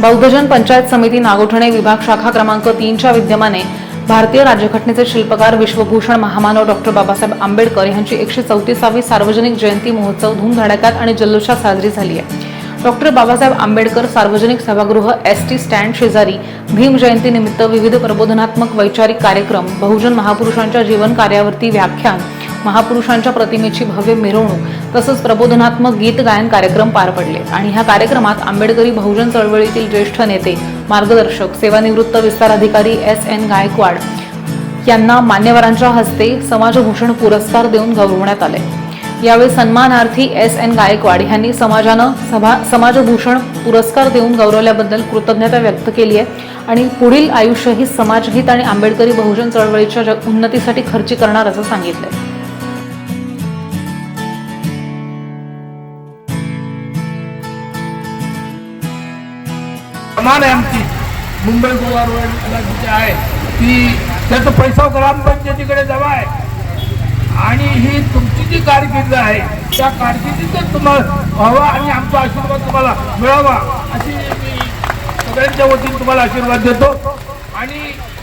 बौद्धजन पंचायत समिती नागोठणे विभाग शाखा क्रमांक तीनच्या विद्यमाने भारतीय राज्यघटनेचे शिल्पकार विश्वभूषण महामानव डॉक्टर बाबासाहेब आंबेडकर यांची एकशे चौतीसावी सार्वजनिक जयंती महोत्सव धूमधडाक्यात आणि जल्लोषात साजरी झाली आहे. डॉक्टर बाबासाहेब आंबेडकर सार्वजनिक सभागृह एस टी स्टँड शेजारी भीम जयंतीनिमित्त विविध प्रबोधनात्मक वैचारिक कार्यक्रम बहुजन महापुरुषांच्या जीवन कार्यावरती व्याख्यान महापुरुषांच्या प्रतिमेची भव्य मिरवणूक तसंच प्रबोधनात्मक गीत गायन कार्यक्रम पार पडले. आणि ह्या कार्यक्रमात आंबेडकरी बहुजन चळवळीतील ज्येष्ठ नेते मार्गदर्शक सेवानिवृत्त विस्तार अधिकारी एस एन गायकवाड यांना मान्यवरांच्या हस्ते समाजभूषण पुरस्कार देऊन गौरवण्यात आले. यावेळी सन्मानार्थी एस एन गायकवाड यांनी समाजानं सभा समाजभूषण पुरस्कार देऊन गौरवल्याबद्दल कृतज्ञता व्यक्त केली आहे आणि पुढील आयुष्यही समाजहित आणि आंबेडकरी बहुजन चळवळीच्या उन्नतीसाठी खर्ची करणार असं सांगितलंय. समान आहे आमची. मुंबई गोवा रोडला जी आहे ती त्याचा पैसा ग्रामपंचायतीकडे जमा आहे. आणि ही तुमची जी कारकिर्द आहे त्या कारकिर्दीतच तुम्हाला व्हावा आणि आमचा आशीर्वाद तुम्हाला मिळावा अशी मी सगळ्यांच्या वतीने तुम्हाला आशीर्वाद देतो. आणि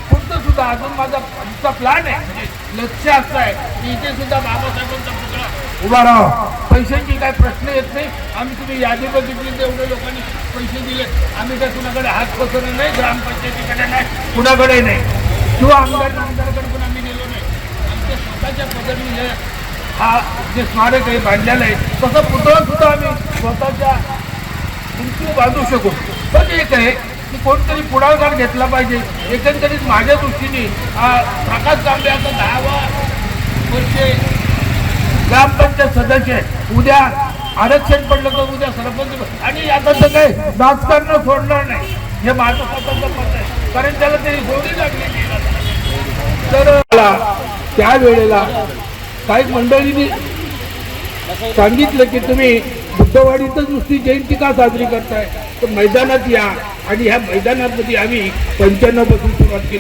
पुढचं सुद्धा अजून माझा आमचा प्लॅन आहे म्हणजे लक्ष असं आहे. की इथे सुद्धा बाबासाहेबांचा पुतळा उभा राहा. पैशांची काय प्रश्न येत नाही. आम्ही तुम्ही यादी बघितली तेवढ्या लोकांनी पैसे दिले. आम्ही काय कुणाकडे हात पसरले नाही ग्रामपंचायतीकडे नाही कुणाकडे नाही. किंवा आमदार आमदारकडे पण आम्ही गेलो नाही. आमच्या स्वतःच्या पद्धतीने हा जे स्मारक आहे बांधलेलं आहे तसं पुतळा सुद्धा आम्ही स्वतःच्या उंची बांधू शकू. पण एक आहे की कोणतरी पुढाकार घेतला पाहिजे. एकंदरीत माझ्या दृष्टीने हा प्रकाश कांबे आता दहावा वर्षे ग्रामपंचायत सदस्य आहे. उद्या आरक्षण पडलं तर उद्या सरपंच आणि आता तर काय राजकारण सोडणार नाही. हे माझं स्वतःचं मत आहे. कारण त्याला ते गोडी लागली तर त्यावेळेला काही मंडळींनी सांगितलं की तुम्ही बुद्धवाडीतच नुसती जयंती का साजरी करताय. तर मैदानात या. आणि ह्या मैदानामध्ये आम्ही पंच्याण्णवपासून सुरुवात केली.